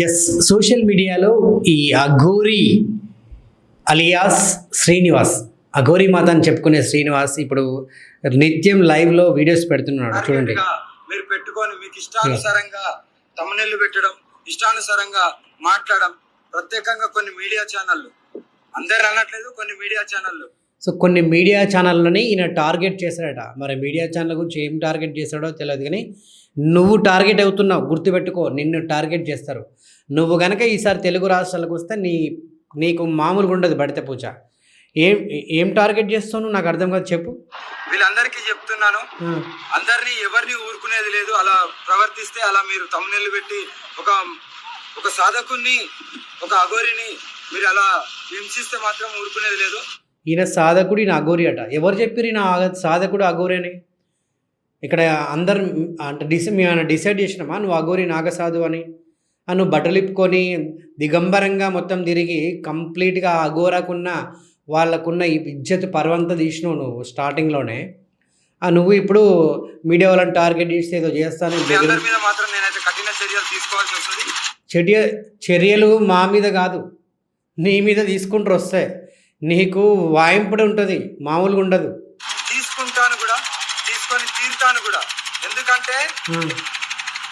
Yes social మీడియాలో ఈ Aghori alias Srinivas Aghori మాత అని చెప్పుకునే శ్రీనివాస్ ఇప్పుడు నిత్యం లైవ్లో వీడియోస్ పెడుతున్నాడు చూడండి. మీరు పెట్టుకొని మీకు ఇష్టానుసారంగా తమనెల్లు పెట్టడం ఇష్టానుసారంగా మాట్లాడడం ప్రత్యేకంగా కొన్ని మీడియా ఛానళ్ళు అందరు అనట్లేదు కొన్ని మీడియా ఛానళ్ళు సో కొన్ని మీడియా ఛానళ్ళని ఈయన టార్గెట్ చేశాడట. మరి మీడియా ఛానల్ గురించి ఏం టార్గెట్ చేశాడో తెలియదు కానీ నువ్వు టార్గెట్ అవుతున్నావు గుర్తుపెట్టుకో నిన్ను టార్గెట్ చేస్తారు. నువ్వు గనక ఈసారి తెలుగు రాష్ట్రాలకు వస్తే నీ నీకు మామూలుగా ఉండదు బడితే పూజ. ఏం ఏం టార్గెట్ చేస్తావు నువ్వు నాకు అర్థం కాదు చెప్పు. వీళ్ళందరికీ చెప్తున్నాను. అందరినీ ఎవరిని ఊరుకునేది లేదు. అలా ప్రవర్తిస్తే అలా మీరు తమ్ముళ్ళు పెట్టి ఒక ఒక సాధకుని ఒక అఘోరిని మీరు అలా హింసిస్తే మాత్రం ఊరుకునేది లేదు. ఈయన సాధకుడు ఈయన అఘోరి అట. ఎవరు చెప్పారు ఈయన సాధకుడు అఘోరి అని? ఇక్కడ అందరు అంటే డిసై మేము డిసైడ్ చేసినామా నువ్వు అఘోరి నాగసాధు అని? ఆ నువ్వు బట్టలు ఇప్పుకొని దిగంబరంగా మొత్తం తిరిగి కంప్లీట్గా అఘోరాకున్న వాళ్ళకున్న ఈ ఇజ్జత్ పర్వంతా తీసినావు నువ్వు స్టార్టింగ్లోనే. ఆ నువ్వు ఇప్పుడు మీడియా వాళ్ళని టార్గెట్ చేసి ఏదో చేస్తాను. మీ అందరి మీద మాత్రం నేనైతే కఠిన చర్యలు తీసుకోవాల్సి వస్తుంది. చర్య చర్యలు మా మీద కాదు. నీ మీద తీసుకుంటారు వస్తాయి నీకు వాయింపుడు ఉంటుంది మామూలుగా ఉండదు. తీసుకుంటాను కూడా తీసుకొని తీరుతాను కూడా. ఎందుకంటే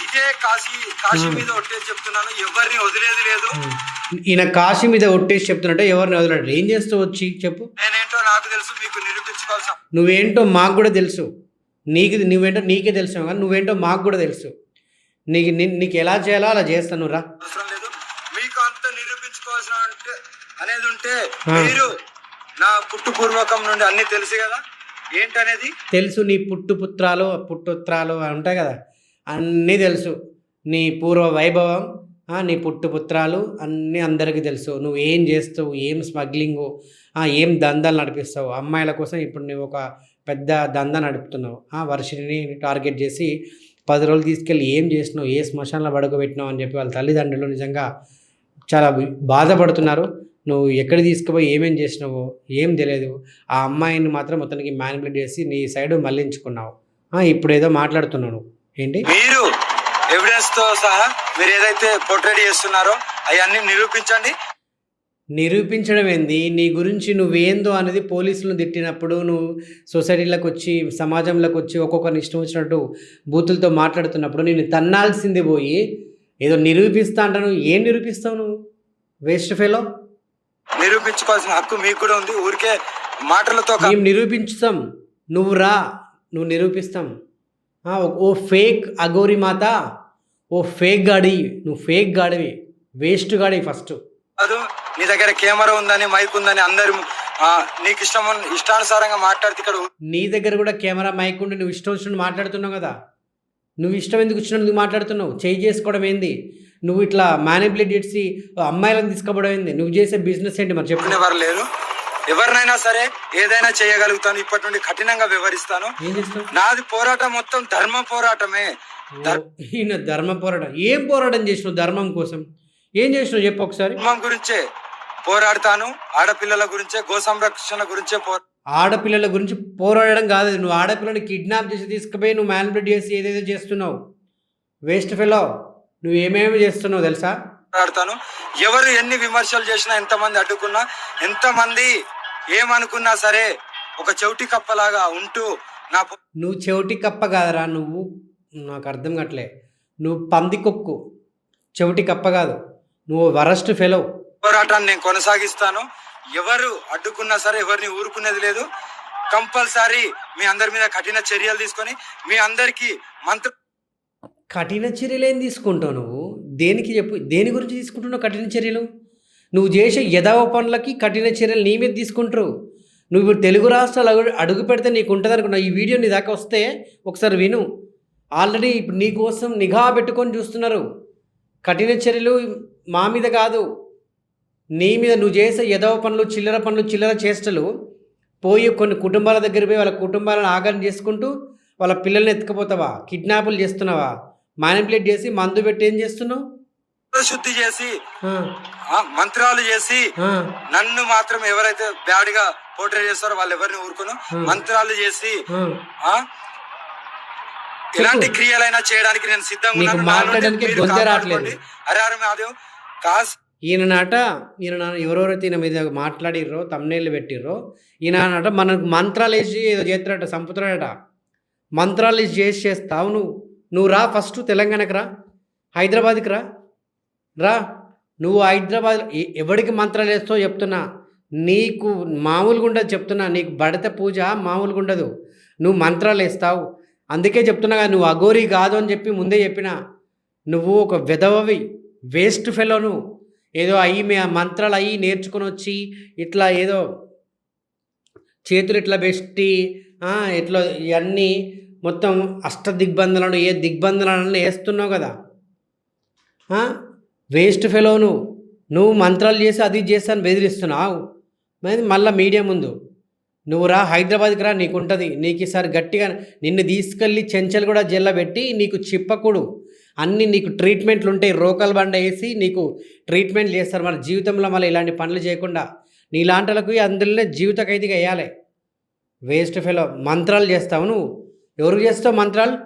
ఇదే కాశీ కాశీ మీద ఒట్టేసి చెప్తున్నాను ఎవరిని వదిలేది లేదు. ఈయన కాశీ మీద ఒట్టేసి చెప్తున్నట్టే ఎవరిని వదలడు. ఏం చేస్తూ వచ్చి చెప్పు? నేనేంటో నాకు తెలుసు మీకు నిరూపించుకోవాల్సిన నువ్వేంటో మాకు కూడా తెలుసు. నీకు నువ్వేంటో నీకే తెలుసు కానీ నువ్వేంటో మాకు కూడా తెలుసు. నీకు నీకు ఎలా చేయాలో అలా చేస్తాను రా. అవసరం లేదు. మీకు అంత నిరూపించుకోవాల్సిన అంటే అనేది ఉంటే. మీరు నా పుట్టు పూర్వకం నుండి అన్ని తెలుసు కదా? ఏంటనేది? తెలుసు నీ పుట్టుపుత్రాలు పుట్టుత్రాలు ఉంటాయి కదా? అన్నీ తెలుసు. నీ పూర్వ వైభవం నీ పుట్టుపుత్రాలు అన్నీ అందరికీ తెలుసు. నువ్వు ఏం చేస్తావు ఏం స్మగ్లింగు ఆ, ఏం దందాలు నడిపిస్తావు? అమ్మాయిల కోసం ఇప్పుడు నువ్వు ఒక పెద్ద దందా నడుపుతున్నావు. ఆ, వర్షిని టార్గెట్ చేసి పది రోజులు తీసుకెళ్ళి ఏం చేసినావు ఏ శ్మశానంలో పడుకోబెట్టినావు అని చెప్పి వాళ్ళ తల్లిదండ్రులు నిజంగా చాలా బాధపడుతున్నారు. నువ్వు ఎక్కడ తీసుకుపోయి ఏమేం చేసినావో ఏం తెలియదు. ఆ అమ్మాయిని మాత్రం మొత్తానికి మ్యానిపులేట్ చేసి నీ సైడ్ మళ్ళించుకున్నావు ఇప్పుడు ఏదో మాట్లాడుతున్నావు నువ్వు. ఏంటి? మీరు ఎవిడెన్స్తో సహా మీరు ఏదైతే పోర్ట్రేట్ చేస్తున్నారో అవన్నీ నిరూపించండి. నిరూపించడం ఏంది? నీ గురించి నువ్వేందో అనేది పోలీసులను తిట్టినప్పుడు నువ్వు సొసైటీలోకి వచ్చి సమాజంలోకి వచ్చి ఒక్కొక్కరిని ఇష్టం వచ్చినట్టు బూతులతో మాట్లాడుతున్నప్పుడు నేను తన్నాల్సింది పోయి ఏదో నిరూపిస్తా అంటాను. ఏం నిరూపిస్తావు నువ్వు? వేస్ట్ ఫెలో నిరూపించుకోవాల్సిన హక్కు మీకు కూడా ఉంది. ఊరికే మాటలతో మేము నిరూపించుతాం. నువ్వు రా నువ్వు నిరూపిస్తాం. ఓ- ఫేక్ అగోరి మాత ఓ ఫేక్ గాడి నువ్వు ఫేక్ గాడివి వేస్ట్ గాడి ఫస్ట్. కాదు నీ దగ్గర కెమెరా ఉందని మైక్ ఉందని అందరు నీకు ఇష్టం ఇష్టానుసారంగా మాట్లాడితే ఇక్కడ నీ దగ్గర కూడా కెమెరా మైక్ ఉండి నువ్వు ఇష్టం వచ్చినట్టు మాట్లాడుతున్నావు కదా. నువ్వు ఇష్టం ఎందుకు వచ్చినట్టు మాట్లాడుతున్నావు? చేయి చేసుకోవడం ఏంది? నువ్వు ఇట్లా మ్యానిపులేట్ చేసి అమ్మాయిలను తీసుకోవడం ఏంది? నువ్వు చేసే బిజినెస్ ఏంటి మరి చెప్పు. ఎవరు లేరు. ఎవరినైనా సరే ఏదైనా చేయగలుగుతాను. ఇప్పటి నుండి కఠినంగా వివరిస్తాను. నాది పోరాటం మొత్తం ధర్మ పోరాటమే. ఈయన ధర్మ పోరాటం. ఏం పోరాటం చేసినావు ధర్మం కోసం? ఏం చేసినావు చెప్పు ఒకసారి? ధర్మం గురించే పోరాడతాను. ఆడపిల్లల గురించే గో సంరక్షణ గురించే పోరా ఆడపిల్లల గురించి పోరాడడం కాదు. నువ్వు ఆడపిల్లని కిడ్నాప్ చేసి తీసుకుపోయి నువ్వు మ్యానిపులేట్ చేసి ఏదేదో చేస్తున్నావు. వేస్ట్ ఫెలో నువ్వు ఏమేమి చేస్తున్నావు తెలుసా? పోరాడతాను ఎవరు ఎన్ని విమర్శలు చేసినా ఎంతమంది అడ్డుకున్నా ఎంతమంది ఏమనుకున్నా సరే ఒక చెవిటి కప్పలాగా ఉంటూ నా నువ్వు చెవిటి కప్ప కాదరా నువ్వు నాకు అర్థం కావట్లే. నువ్వు పందికొక్కు చెవిటి కప్ప కాదు. నువ్వు వరస్ట్ ఫెలో. పోరాటాన్ని నేను కొనసాగిస్తాను. ఎవరు అడ్డుకున్నా సరే ఎవరిని ఊరుకునేది లేదు. కంపల్సరీ మీ అందరి మీద కఠిన చర్యలు తీసుకొని మీ అందరికి మంత్ర కఠిన చర్యలు ఏం తీసుకుంటావు నువ్వు? దేనికి చెప్పు దేని గురించి తీసుకుంటున్నావు కఠిన చర్యలు? నువ్వు చేసే యథావ పనులకి కఠిన చర్యలు నీ మీద తీసుకుంటారు. నువ్వు ఇప్పుడు తెలుగు రాష్ట్రాలు అడుగు అడుగు పెడితే నీకు ఉంటుంది అనుకున్నావు ఈ వీడియో నీ దాకా వస్తే ఒకసారి విను. ఆల్రెడీ ఇప్పుడు నీ కోసం నిఘా పెట్టుకొని చూస్తున్నారు. కఠిన చర్యలు మా మీద కాదు. నీ మీద నువ్వు చేసే యదవ పనులు చిల్లర పనులు చిల్లర చేష్టలు పోయి కొన్ని కుటుంబాల దగ్గర పోయి వాళ్ళ కుటుంబాలను ఆగం చేసుకుంటూ వాళ్ళ పిల్లల్ని ఎత్తుకుపోతావా? కిడ్నాపులు చేస్తున్నావా? మానిపులేట్ చేసి మందు పెట్టి ఏం చేస్తున్నావు? శుద్ధి చేసి మంత్రాలు చేసి నన్ను మాత్రం ఎవరైతే బ్యాడ్గా పోర్ట్రేట్ చేస్తారో వాళ్ళు ఎవరిని ఊరుకోను. మంత్రాలు చేసి ఎలాంటి క్రియలైనా చేయడానికి నేను సిద్ధంగా హర మహాదేవ్ కాస్ ఈయన నాట ఈయన నా- ఎవరెవరైతే ఈయన మీద మాట్లాడిర్రో తమ్నేళ్ళు పెట్టిర్రో ఈయన నాట మనకు మంత్రాలు వేసి ఏదో చేస్తాడట చంపుతాడట మంత్రాలు వేసి చేసి చేస్తావు నువ్వు. నువ్వు రా ఫస్ట్ తెలంగాణకి రా హైదరాబాద్కి రా. రా. నువ్వు హైదరాబాద్ ఎవడికి మంత్రాలు వేస్తావు చెప్తున్నా. నీకు మామూలుగా ఉండదు చెప్తున్నా. నీకు బడత పూజ మామూలుగా ఉండదు. నువ్వు మంత్రాలు వేస్తావు. అందుకే చెప్తున్నా కదా నువ్వు అఘోరి కాదు అని చెప్పి ముందే చెప్పిన. నువ్వు ఒక విధవవి వేస్ట్ ఫెలో నువ్వు ఏదో అయ్యి మీ మంత్రాలు అయ్యి నేర్చుకొని వచ్చి ఇట్లా ఏదో చేతులు ఇట్లా పెట్టి ఇట్లా ఇవన్నీ మొత్తం అష్ట దిగ్బంధనలు ఏ దిగ్బంధనాలను వేస్తున్నావు కదా? వేస్ట్ ఫెలో నువ్వు. నువ్వు మంత్రాలు చేసి అది చేస్తాను బెదిరిస్తున్నావు. మరి మళ్ళీ మీడియా ముందు. నువ్వు రా హైదరాబాద్కి రా నీకు ఉంటుంది. నీకు ఈసారి గట్టిగా నిన్ను తీసుకెళ్ళి చెంచలు కూడా జైల్లో పెట్టి నీకు చిప్పకూడు. అన్ని నీకు ట్రీట్మెంట్లు ఉంటాయి. రోకల్ బండ వేసి నీకు ట్రీట్మెంట్ చేస్తారు. మన జీవితంలో మళ్ళీ ఇలాంటి పనులు చేయకుండా నీలాంటలకు అందులోనే జీవిత ఖైదీగా వేయాలి. వేస్ట్ ఫెలో మంత్రాలు చేస్తావు నువ్వు. ఎవరు చేస్తావు మంత్రాలు?